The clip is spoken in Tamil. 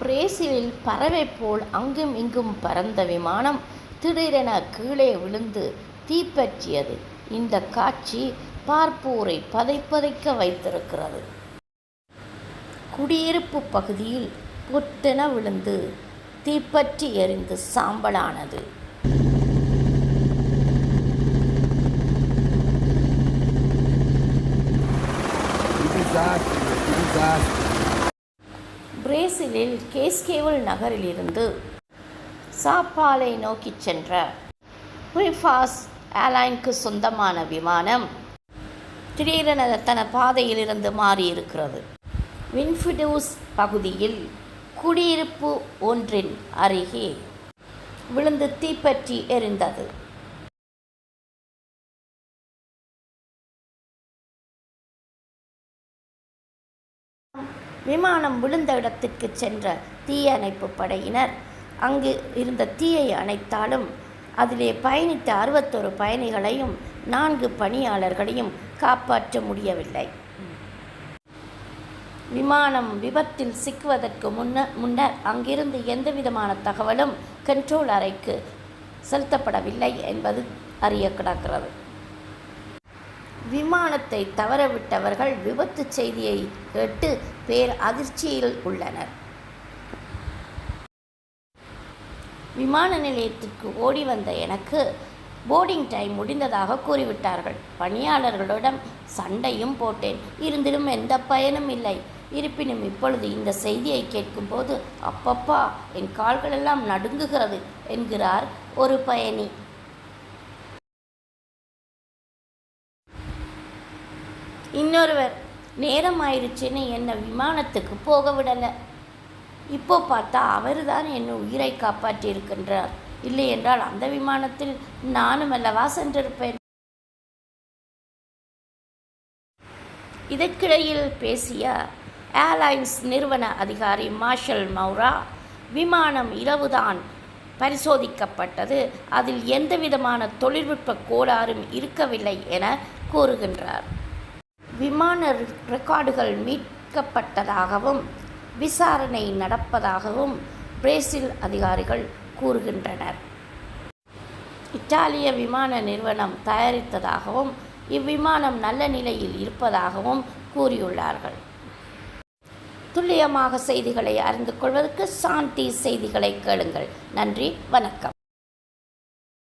பிரேசிலில் பறவை போல் அங்கும் இங்கும் பறந்த விமானம் திடீரென கீழே விழுந்து தீப்பற்றியது. இந்த காட்சி பார்ப்போரை பதைப்பதைக்க வைத்திருக்கிறது. குடியிருப்பு பகுதியில் பொட்டென விழுந்து தீப்பற்றி எரிந்து சாம்பலானது. Que பிரேசிலில் கேஸ்கேவல் நகரிலிருந்து சாப்பாலை நோக்கிச் சென்ற குயிஃபாஸ் ஏர்லைனுக்கு சொந்தமான விமானம் திடீரென தன பாதையிலிருந்து மாறியிருக்கிறது. வின்ஃபிடூஸ் பகுதியில் குடியிருப்பு ஒன்றின் அருகே விழுந்து தீப்பற்றி எரிந்தது. விமானம் விழுந்த இடத்திற்கு சென்ற தீயணைப்பு படையினர் அங்கு இருந்த தீயை அணைத்தாலும் அதிலே பயணித்த அறுபத்தொரு பயணிகளையும் நான்கு பணியாளர்களையும் காப்பாற்ற முடியவில்லை. விமானம் விபத்தில் சிக்குவதற்கு முன்ன முன்னர் அங்கிருந்து எந்தவிதமான தகவலும் கண்ட்ரோல் அறைக்கு செலுத்தப்படவில்லை என்பது அறிய கிடக்கிறது. விமானத்தை தவறவிட்டவர்கள் விபத்து செய்தியை கேட்டு பேர் அதிர்ச்சியில் உள்ளனர். விமான நிலையத்திற்கு ஓடி வந்த எனக்கு போர்டிங் டைம் முடிந்ததாக கூறிவிட்டார்கள். பணியாளர்களிடம் சண்டையும் போட்டேன். இருந்திலும் எந்த பயனும் இல்லை. இருப்பினும் இப்பொழுது இந்த செய்தியை கேட்கும்போது அப்பப்பா என் கால்களெல்லாம் நடுங்குகிறது என்கிறார் ஒரு பயணி. இன்னொருவர் நேரம் ஆயிடுச்சுன்னு என்னை விமானத்துக்கு போக விடலை இப்போ பார்த்தா அவர் தான் என் உயிரை காப்பாற்றியிருக்கின்றார். இல்லை என்றால் அந்த விமானத்தில் நானும் அல்லவா சென்றிருப்பேன். இதற்கிடையில் பேசிய ஏர்லைன்ஸ் நிறுவன அதிகாரி மார்ஷல் மௌரா விமானம் இரவுதான் பரிசோதிக்கப்பட்டது. அதில் எந்தவிதமான தொழில்நுட்ப கோளாறும் இருக்கவில்லை என கூறுகின்றார். விமான ரெக்கார்டுகள் மீட்கப்பட்டதாகவும் விசாரணை நடப்பதாகவும் பிரேசில் அதிகாரிகள் கூறுகின்றனர். இத்தாலிய விமான நிறுவனம் தயாரித்ததாகவும் இவ்விமானம் நல்ல நிலையில் இருப்பதாகவும் கூறியுள்ளார்கள். துல்லியமாக செய்திகளை அறிந்து கொள்வதற்கு சாந்தி செய்திகளை கேளுங்கள். நன்றி வணக்கம்.